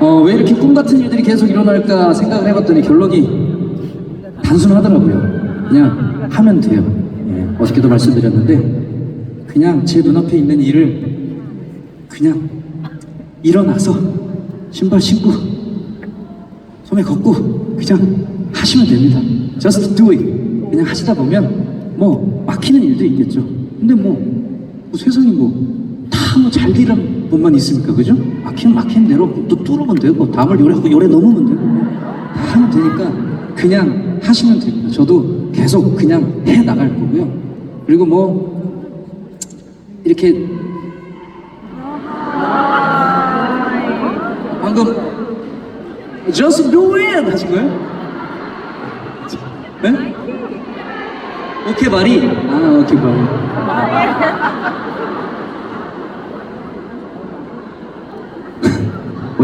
어, 왜 이렇게 꿈 같은 일들이 계속 일어날까 생각을 해봤더니 결론이 단순하더라고요. 그냥 하면 돼요. 예, 어저께도 말씀드렸는데 그냥 제 눈앞에 있는 일을 그냥 일어나서 신발 신고 소매 걷고 그냥 하시면 됩니다. Just do it. 그냥 하시다 보면 뭐 막히는 일도 있겠죠. 근데 뭐, 뭐 세상에 뭐 법만 있습니까, 그죠? 막히면 막히는 대로 또 뚫으면 되고 담을 요래하고 요래 넘으면 되고 다 하면 되니까 그냥 하시면 됩니다. 저도 계속 그냥 해 나갈 거고요. 그리고 뭐 이렇게 방금 Just do it 하신 거예요? 네? 오케이 말이 아 오케이 말이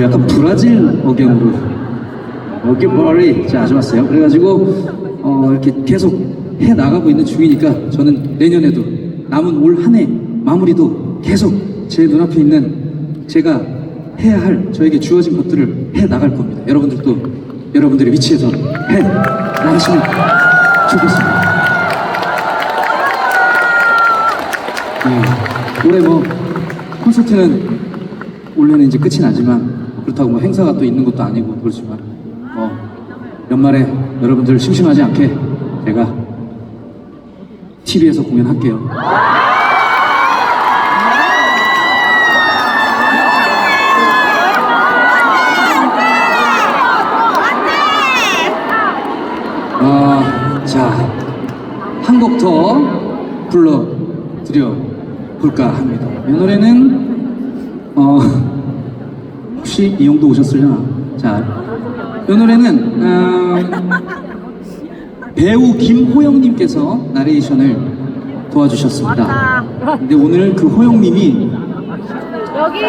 뭐 약간 브라질 억양으로 자 아주 왔어요 그래가지고 어 이렇게 계속 해 나가고 있는 중이니까 저는 내년에도 남은 올 한 해 마무리도 계속 제 눈앞에 있는 제가 해야 할 저에게 주어진 것들을 해 나갈 겁니다. 여러분들도 여러분들의 위치에서 해 나가시면 좋겠습니다. 네, 올해 뭐 콘서트는 원래는 이제 끝이 나지만 그렇다고 뭐 행사가 또 있는 것도 아니고 그렇지만 뭐 연말에 여러분들 심심하지 않게 제가 TV에서 공연할게요. 어, 자, 한 곡 더 불러드려 볼까 합니다. 이 노래는, 어, 혹시 이용도 오셨으려나? 자, 이 노래는, 어, 배우 김호영님께서 나레이션을 도와주셨습니다. 근데 오늘 그 호영님이 여기